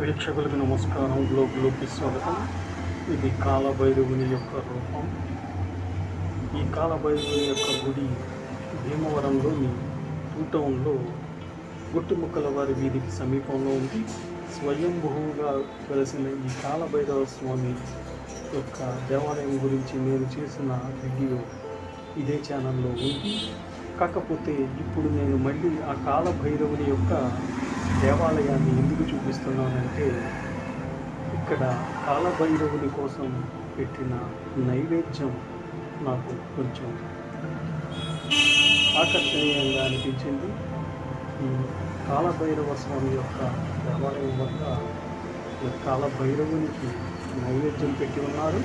వీక్షకులకు నమస్కారం. గ్లోబ్లోకి స్వాగతం. ఇది కాలభైరవుని యొక్క రూపం. ఈ కాలభైరవుని యొక్క గుడి భీమవరంలోని టూ టౌన్లో గుట్టుముక్కల వారి వీధికి సమీపంలో ఉంది. స్వయంభువుగా వెలసిన ఈ కాలభైరవ స్వామి యొక్క దేవాలయం గురించి నేను చేసిన వీడియో ఇదే ఛానల్లో ఉంది. కాకపోతే ఇప్పుడు నేను మళ్ళీ ఆ కాలభైరవుని యొక్క దేవాలయాన్ని ఎందుకు చూపిస్తున్నానంటే ఇక్కడ కాలభైరవుని కోసం పెట్టిన నైవేద్యం నాకు కొంచెం ఆకర్షణీయంగా అనిపించింది. ఈ కాలభైరవ స్వామి యొక్క దేవాలయం వద్ద ఈ కాలభైరవునికి నైవేద్యం పెట్టి ఉన్నారు.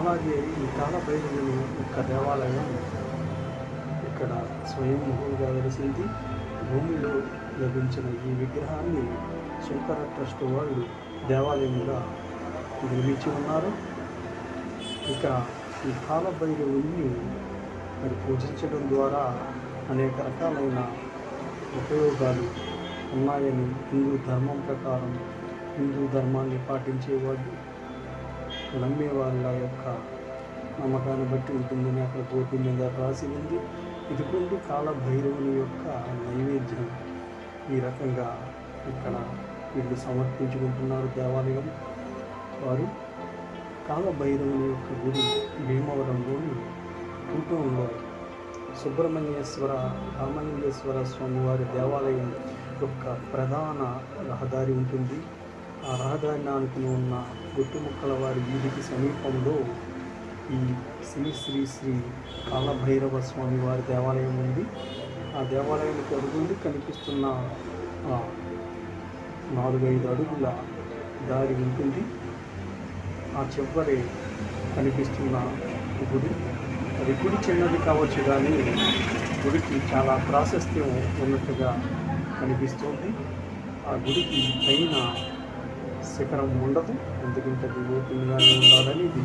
అలాగే ఈ కాలభైరవుని యొక్క దేవాలయం ఇక్కడ స్వయంభూగా వెలిసింది భూమిలో లభించిన ఈ విగ్రహాన్ని శంకర ట్రస్ట్ వాళ్ళు దేవాలయంగా నిర్మించి ఉన్నారు. ఇక ఈ కాలభైరవుని మరి పూజించడం ద్వారా అనేక రకాలైన ఉపయోగాలు ఉన్నాయని హిందూ ధర్మం ప్రకారం హిందూ ధర్మాన్ని పాటించేవాళ్ళు నమ్మే వాళ్ళ యొక్క నమ్మకాన్ని బట్టి ఉంటుందని అక్కడ గోపి మీద రాసి ఉంది. ఇదిగోండి కాలభైరవుని యొక్క నైవేద్యం ఈ రకంగా ఇక్కడ వీళ్ళు సమర్పించుకుంటున్నారు దేవాలయం వారు. కాలభైరవుని యొక్క గుడి భీమవరంలోని కూటంలో సుబ్రహ్మణ్యేశ్వర రామలింగేశ్వర స్వామి వారి దేవాలయం యొక్క ప్రధాన రహదారి ఉంటుంది. ఆ రహదారిని ఆనుకుని ఉన్న గుట్టుముక్కల వారి వీధికి సమీపంలో ఈ శ్రీ శ్రీ శ్రీ కాలభైరవ స్వామి వారి దేవాలయం ఉంది. ఆ దేవాలయానికి అడుగుండి కనిపిస్తున్న నాలుగైదు అడుగుల దారి ఉంటుంది. ఆ చివరి కనిపిస్తున్న గుడి. అది గుడి చిన్నది కావచ్చు కానీ గుడికి చాలా ప్రాశస్త్యం ఉన్నట్టుగా కనిపిస్తుంది. ఆ గుడికి పైన శిఖరం ఉండదు. ఎందుకంటే అది ఓపెన్గానే ఉండాలని ఇది